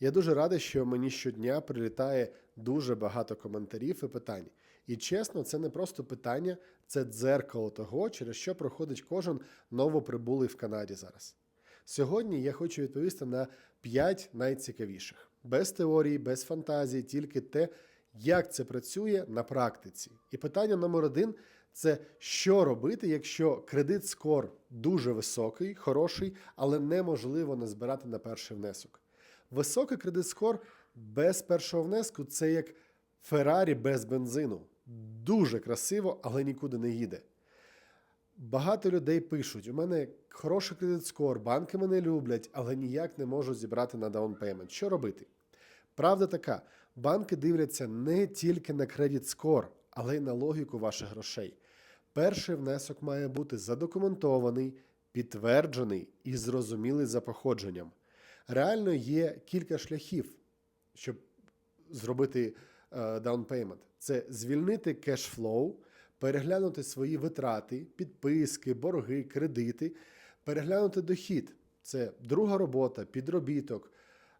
Я дуже радий, що мені щодня прилітає дуже багато коментарів і питань. І чесно, це не просто питання, це дзеркало того, через що проходить кожен новоприбулий в Канаді зараз. Сьогодні я хочу відповісти на 5 найцікавіших. Без теорії, без фантазії, тільки те, як це працює на практиці. І питання номер один це що робити, якщо кредит скор дуже високий, хороший, але неможливо не збирати на перший внесок. Високий кредит скор без першого внеску це як Феррарі без бензину. Дуже красиво, але нікуди не їде. Багато людей пишуть: у мене хороший кредит скор, банки мене люблять, але ніяк не можу зібрати на даунпеймент. Що робити? Правда така: банки дивляться не тільки на кредит скор, але й на логіку ваших грошей. Перший внесок має бути задокументований, підтверджений і зрозумілий за походженням. Реально є кілька шляхів, щоб зробити даунпеймент. Це звільнити кешфлоу, переглянути свої витрати, підписки, борги, кредити, переглянути дохід. Це друга робота, підробіток,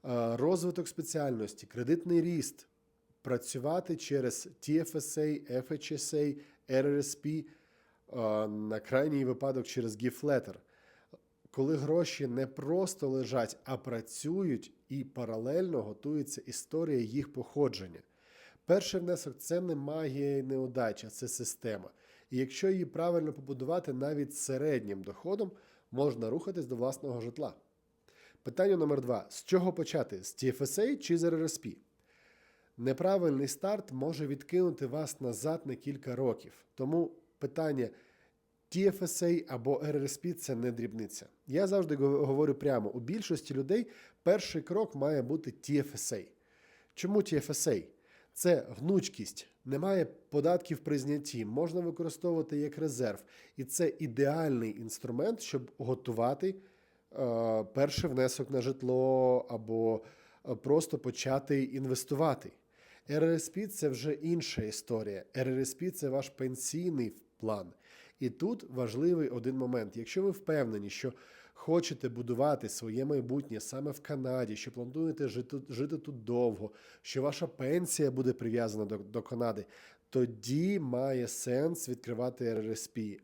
е, розвиток спеціальності, кредитний ріст, працювати через TFSA, FHSA, RRSP, на крайній випадок через GIF-letter. Коли гроші не просто лежать, а працюють і паралельно готується історія їх походження. Перший внесок це не магія і неудача, це система. І якщо її правильно побудувати навіть середнім доходом, можна рухатись до власного житла. Питання номер два: з чого почати? З TFSA чи з RRSP? Неправильний старт може відкинути вас назад на кілька років. Тому питання TFSA або RRSP – це не дрібниця. Я завжди говорю прямо: у більшості людей перший крок має бути TFSA. Чому TFSA? Це гнучкість, немає податків при знятті, можна використовувати як резерв. І це ідеальний інструмент, щоб готувати е, перший внесок на житло або е, просто почати інвестувати. RRSP – це вже інша історія. RRSP – це ваш пенсійний план. І тут важливий один момент. Якщо ви впевнені, що хочете будувати своє майбутнє саме в Канаді, що плануєте жити, жити тут довго, що ваша пенсія буде прив'язана до, до Канади, тоді має сенс відкривати RRSP.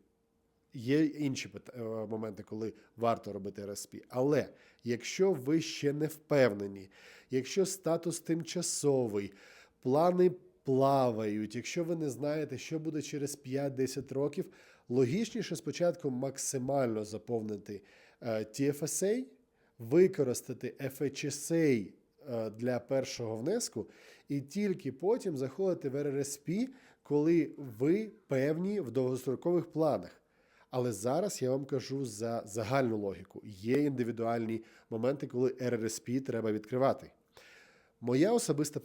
Є інші е, моменти, коли варто робити RSP. Але якщо ви ще не впевнені, якщо статус тимчасовий, плани плавають, якщо ви не знаєте, що буде через 5-10 років, логічніше спочатку максимально заповнити е, TFSA, використати FHSA е, для першого внеску, і тільки потім заходити в RRSP, коли ви певні в довгострокових планах. Але зараз я вам кажу за загальну логіку. Є індивідуальні моменти, коли RRSP треба відкривати. Моя особиста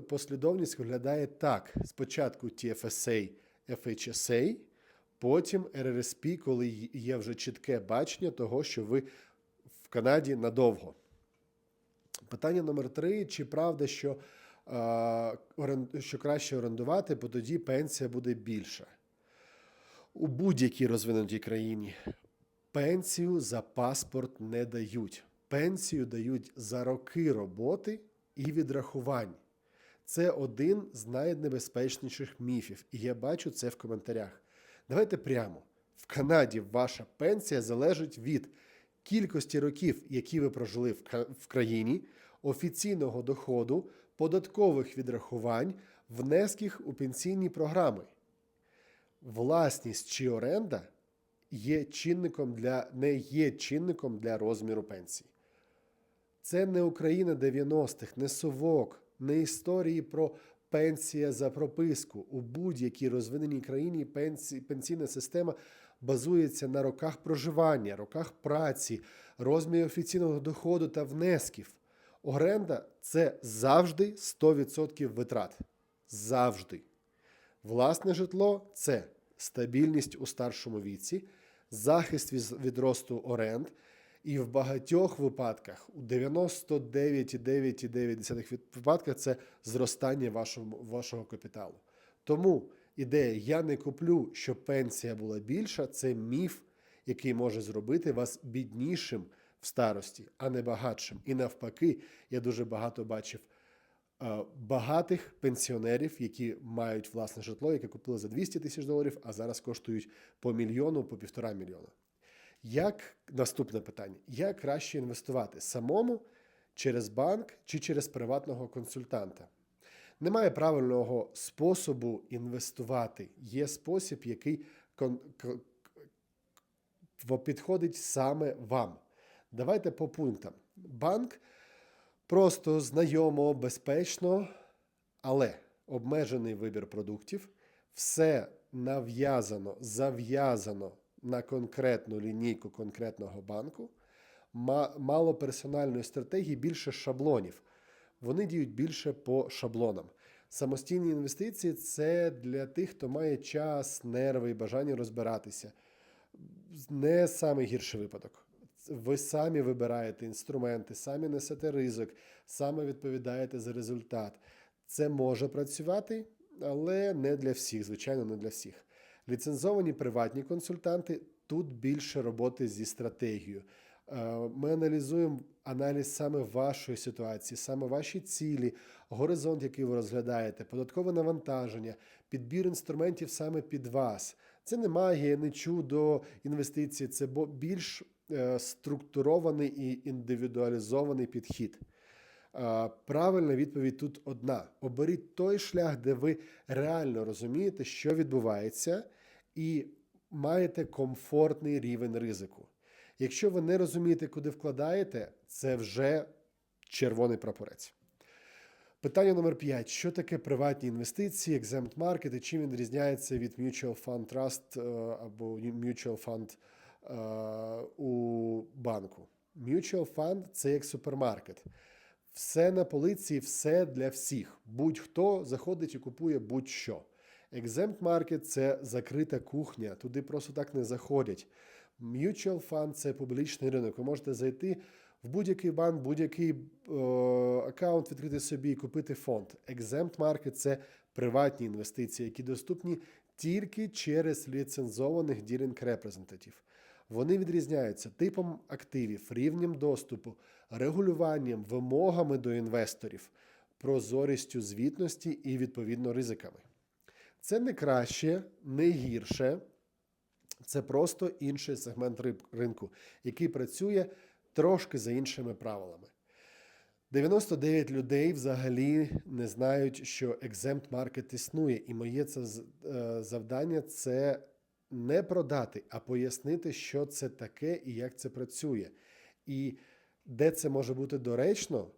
послідовність виглядає так: спочатку TFSA, FHSA, потім RRSP, коли є вже чітке бачення того, що ви в Канаді надовго. Питання номер три: чи правда, що, що краще орендувати, бо тоді пенсія буде більша? У будь-якій розвинутій країні пенсію за паспорт не дають. Пенсію дають за роки роботи і відрахувань. Це один з найнебезпечніших міфів, і я бачу це в коментарях. Давайте прямо. В Канаді ваша пенсія залежить від кількості років, які ви прожили в країні, офіційного доходу, податкових відрахувань, внесків у пенсійні програми власність чи оренда є чинником для, не є чинником для розміру пенсії. Це не Україна 90-х, не совок, не історії про пенсія за прописку. У будь-якій розвиненій країні пенсі, пенсійна система базується на роках проживання, роках праці, розмірі офіційного доходу та внесків. Оренда це завжди 100% витрат. Завжди. Власне житло це стабільність у старшому віці, захист від росту оренд, і в багатьох випадках, у 99,9,9 випадках, це зростання вашого, вашого капіталу. Тому ідея я не куплю, щоб пенсія була більша, це міф, який може зробити вас біднішим в старості, а не багатшим. І навпаки, я дуже багато бачив е, багатих пенсіонерів, які мають власне житло, яке купили за 200 тисяч доларів, а зараз коштують по мільйону, по півтора мільйона. Як наступне питання: як краще інвестувати самому через банк чи через приватного консультанта? Немає правильного способу інвестувати. Є спосіб, який підходить саме вам. Давайте по пунктам. Банк просто знайомо, безпечно, але обмежений вибір продуктів, все нав'язано, зав'язано на конкретну лінійку конкретного банку, мало персональної стратегії, більше шаблонів. Вони діють більше по шаблонам. Самостійні інвестиції це для тих, хто має час, нерви і бажання розбиратися. Не самий гірший випадок. Ви самі вибираєте інструменти, самі несете ризик, саме відповідаєте за результат. Це може працювати, але не для всіх, звичайно, не для всіх. Ліцензовані приватні консультанти тут більше роботи зі стратегією. Е, Ми аналізуємо аналіз саме вашої ситуації, саме ваші цілі, горизонт, який ви розглядаєте, податкове навантаження, підбір інструментів саме під вас. Це не магія, не чудо інвестиції, це більш е, структурований і індивідуалізований підхід. Е, Правильна відповідь тут одна: оберіть той шлях, де ви реально розумієте, що відбувається, і маєте комфортний рівень ризику. Якщо ви не розумієте, куди вкладаєте, це вже червоний прапорець. Питання номер 5. Що таке приватні інвестиції, exempt market і чим він відрізняється від Mutual Fund Trust е, або Mutual Fund е, у банку? Mutual Fund – це як супермаркет. Все на полиці, все для всіх. Будь-хто заходить і купує будь-що. Exempt Market – це закрита кухня, туди просто так не заходять. Mutual Fund – це публічний ринок. Ви можете зайти в будь-який банк, будь-який е, аккаунт відкрити собі і купити фонд. Exempt Market – це приватні інвестиції, які доступні тільки через ліцензованих ділінг репрезентатів. Вони відрізняються типом активів, рівнем доступу, регулюванням, вимогами до інвесторів, прозорістю звітності і відповідно ризиками. Це не краще, не гірше. Це просто інший сегмент ринку, який працює трошки за іншими правилами. 99 людей взагалі не знають, що exempt market існує, і моє це е, завдання це не продати, а пояснити, що це таке і як це працює. І де це може бути доречно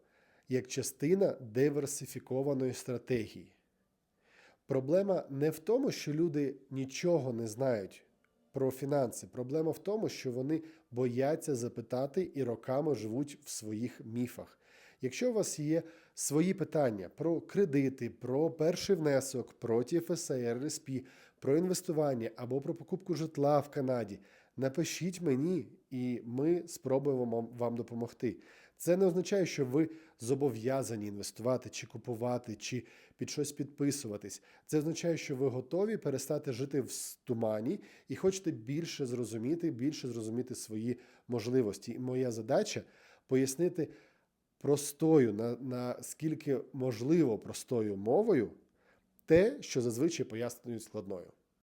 як частина диверсифікованої стратегії. Проблема не в тому, що люди нічого не знають про фінанси. Проблема в тому, що вони бояться запитати і роками живуть в своїх міфах. Якщо у вас є свої питання про кредити, про перший внесок, про TFSA, RSP, про інвестування або про покупку житла в Канаді, напишіть мені, і ми спробуємо вам допомогти. Це не означає, що ви зобов'язані інвестувати чи купувати, чи під щось підписуватись. Це означає, що ви готові перестати жити в тумані і хочете більше зрозуміти, більше зрозуміти свої можливості. І моя задача пояснити простою, на, наскільки можливо простою мовою те, що зазвичай пояснюють складною.